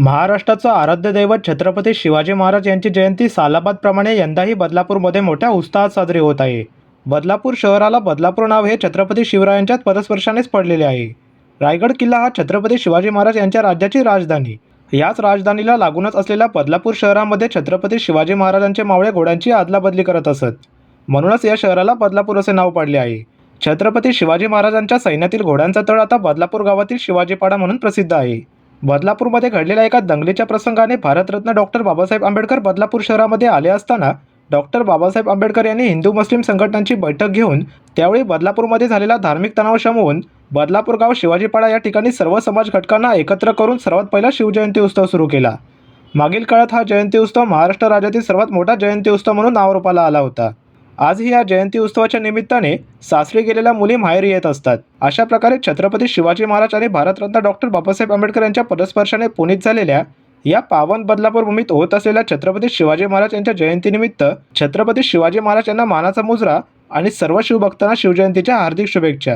महाराष्ट्राचं आराध्य दैवत छत्रपती शिवाजी महाराज यांची जयंती सालाबादप्रमाणे यंदाही बदलापूरमध्ये मोठ्या उत्साहात साजरी होत आहे. बदलापूर शहराला बदलापूर नाव हे छत्रपती शिवरायांच्याच पदस्पर्शानेच पडलेले आहे. रायगड किल्ला हा छत्रपती शिवाजी महाराज यांच्या राज्याची राजधानी. याच राजधानीला लागूनच असलेल्या बदलापूर शहरामध्ये छत्रपती शिवाजी महाराजांचे मावळे घोड्यांची अदलाबदली करत असत. म्हणूनच या शहराला बदलापूर असे नाव पडले आहे. छत्रपती शिवाजी महाराजांच्या सैन्यातील घोड्यांचा तळ आता बदलापूर गावातील शिवाजीपाडा म्हणून प्रसिद्ध आहे. बदलापूरमध्ये घडलेल्या एका दंगलीच्या प्रसंगाने भारतरत्न डॉक्टर बाबासाहेब आंबेडकर बदलापूर शहरामध्ये आले असताना डॉक्टर बाबासाहेब आंबेडकर यांनी हिंदू मुस्लिम संघटनांची बैठक घेऊन त्यावेळी बदलापूरमध्ये झालेला धार्मिक तणाव शमवून बदलापूर गाव शिवाजीपाडा या ठिकाणी सर्व समाज घटकांना एकत्र करून सर्वात पहिला शिवजयंती उत्सव सुरू केला. मागील काळात हा जयंती उत्सव महाराष्ट्र राज्यातील सर्वात मोठा जयंती उत्सव म्हणून नावारूपाला आला होता. आजही या जयंती उत्सवाच्या निमित्ताने सासरी गेलेल्या मुली माहेरी येत असतात. अशा प्रकारे छत्रपती शिवाजी महाराज आणि भारतरत्न डॉक्टर बाबासाहेब आंबेडकर यांच्या पदस्पर्शाने पुनीत झालेल्या या पावन बदलापूर भूमीत होत असलेल्या छत्रपती शिवाजी महाराज यांच्या जयंतीनिमित्त छत्रपती शिवाजी महाराज यांना मानाचा मुजरा आणि सर्व शिवभक्तांना शिवजयंतीच्या हार्दिक शुभेच्छा.